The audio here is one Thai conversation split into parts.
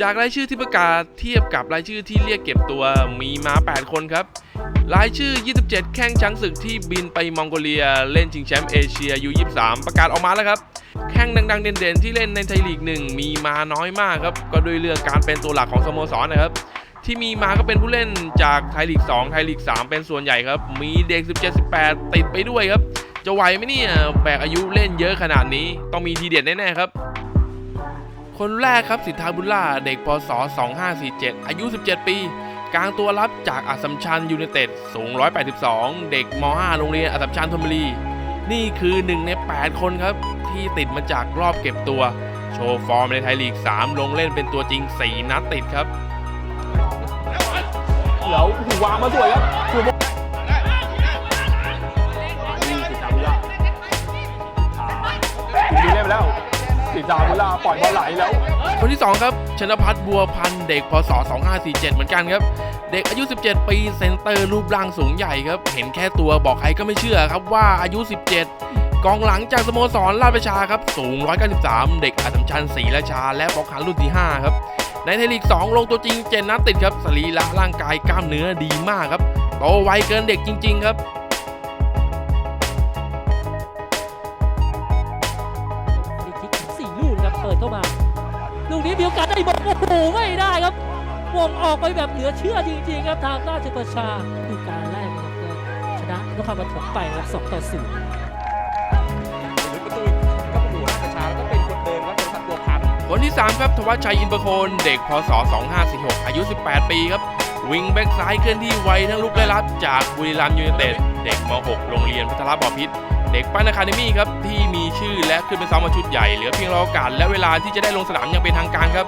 จากรายชื่อที่ประกาศเทียบกับรายชื่อที่เรียกเก็บตัวมีมา 8 คนครับ รายชื่อ 27 แข้งช้างศึกที่บินไปมองโกเลีย เล่นชิงแชมป์เอเชียยู23 ประกาศออกมาแล้วครับ แข้งดังๆ เด่นๆ ที่เล่นในไทยลีกหนึ่งมีมาน้อยมากครับ ก็ด้วยเรื่องการเป็นตัวหลักของสโมสรนะครับ ที่มีมาก็เป็นผู้เล่นจากไทยลีก 2 ไทยลีก 3 เป็นส่วนใหญ่ครับ มีเด็ก 17 18 ติดไปด้วยครับ จะไหวไหมเนี่ยแบกอายุเล่นเยอะขนาดนี้ต้องมีทีเด็ดแน่ๆครับ คนแรกครับสิทธาบุญล่าเด็กปศ2547 อายุ 17 ปี กลางตัวรับจากอัสสัมชัญยูไนเต็ดสูง 182 เด็กม .5 โรงเรียนอัสสัมชัญธนบุรี นี่คือหนึ่งใน 8 คนครับ ที่ติดมาจากรอบเก็บตัว โชว์ฟอร์มในไทยลีก 3 ลงเล่นเป็นตัวจริง 4 นัดติดครับ แล้วหูวางมาสวยครับ สิจาบุระปล่อยบอลไหลแล้ว คนที่ 2 ครับชนพัฒน์บัวพันธ์เด็กพศ 2547 เหมือนกันครับ เด็กอายุ 17 ปีเซนเตอร์รูปร่างสูงใหญ่ครับ เห็นแค่ตัวบอกใครก็ไม่เชื่อครับว่าอายุ 17 กองหลังจากสโมสรราชประชาครับ สูง 193 เด็กอัสมชัญศรีราชา และปอกขันรุ่นที่ 5 ครับ ในไทยลีก 2 ลงตัวจริง7นัดติดครับสรีระร่างกายกล้ามเนื้อดีมากครับโตไวเกินเด็กจริง ๆ ครับ นี้มีโอกาสได้บอลโอ้โหไม่ได้ครับวงออกไปแบบเหลือเชื่อจริงๆครับทางราชประชาคือการแรกครับก็ชนะนครปฐมไปครับสองต่อศูนย์หรือประตูก็ประตูราชประชาแล้วก็เป็นคนเดินครับเป็นทัดบัวพันธ์คนที่ 3 ครับ ทวัชชัยอินประโคนเด็กพศ 2546 อายุ 18 ปีครับ วิงแบ็กซ้ายเคลื่อนที่ไวทั้งลุกและรับจากบุรีรัมย์ยูไนเต็ด เด็กม .6 โรงเรียนพัทรบอพิษ เด็กปั้นอะคาเดมี่ครับที่มีชื่อและขึ้นเป็นซ้อมมาชุดใหญ่เหลือเพียงรอโอกาสและเวลาที่จะได้ลงสนามอย่างเป็นทางการครับ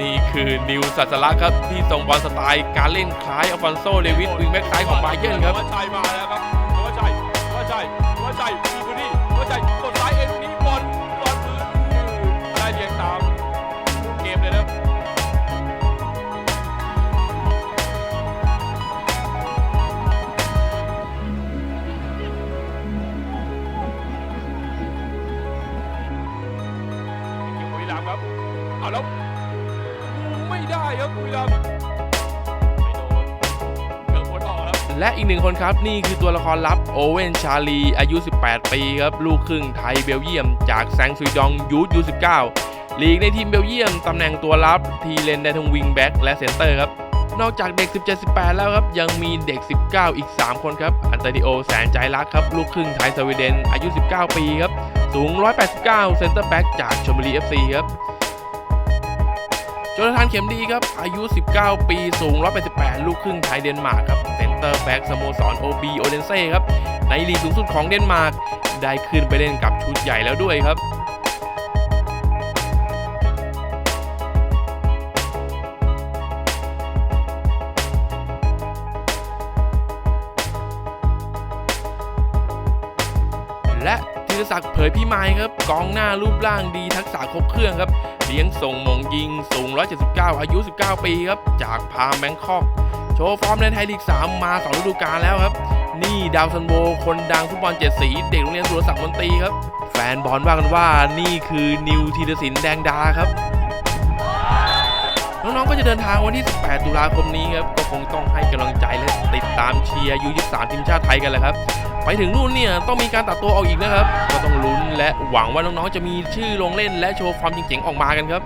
นี่คือนิวสัสละครับที่ทรงบอลสไตล์การเล่นคล้ายอฟอนโซเลวิสวิงแบ็กซ้ายของบาเยิร์นครับวัชัยมาแล้วครับวัชัยวัชัยวัชัยมีพื้นที่วัชัย ครับเอาแล้วไม่ได้ครับบุรีรัมย์ไม่โดนเกือบพ้นออกแล้วและอีกหนึ่งคนครับนี่คือตัวละครลับโอเวนชาลีอายุ 18 ปีครับ ลูกครึ่งไทยเบลเยียม จากแซงซุยดองยูทยู19ลีกในทีมเบลเยียม ตำแหน่งตัวรับที่เล่นได้ทั้งวิงแบ็กและเซนเตอร์ครับนอกจากเด็ก 17-18 แล้วครับ ยังมีเด็ก 19 อีก 3 คนครับ อันเตอริโอแสนใจรักครับ ลูกครึ่งไทยสวีเดนอายุ 19 ปีครับ สูง 189 เซนเตอร์แบ็กจากชลบุรี FC ครับโจนาธานเข็มดีครับ อายุ 19 ปี สูง 188 ลูกครึ่งไทยเดนมาร์กครับ เซนเตอร์แบ็กสโมสร OB โอเดนเซ่ครับ ในลีกสูงสุดของเดนมาร์ก ได้ขึ้นไปเล่นกับชุดใหญ่แล้วด้วยครับและ ธีรศักดิ์เผยพิมายครับกองหน้ารูปร่างดีทักษะครบเครื่องครับ เลี้ยงส่งมงยิงสูง 179 อายุ 19 ปีครับ จากพามแบงคอก โชว์ฟอร์มในไทยลีก 3 มา2ฤดูกาลแล้วครับ นี่ดาวซันโบคนดังฟุตบอลเจ็ดสีเด็กโรงเรียนสุรศักดิ์มนตรีครับ แฟนบอลว่ากันว่านี่คือนิวธีรศิลป์แดงดาครับ น้องๆ ก็จะเดินทางวันที่ 18 ตุลาคมนี้ครับ ก็คงต้องให้กำลังใจและติดตามเชียร์ยู23ทีมชาติไทยกันแหละครับ ไปถึงนู่นเนี่ยต้องมีการตัดตัวออกอีกนะครับ ก็ต้องลุ้นและหวังว่าน้องๆ จะมีชื่อลงเล่นและโชว์ความจริงๆออกมากันครับ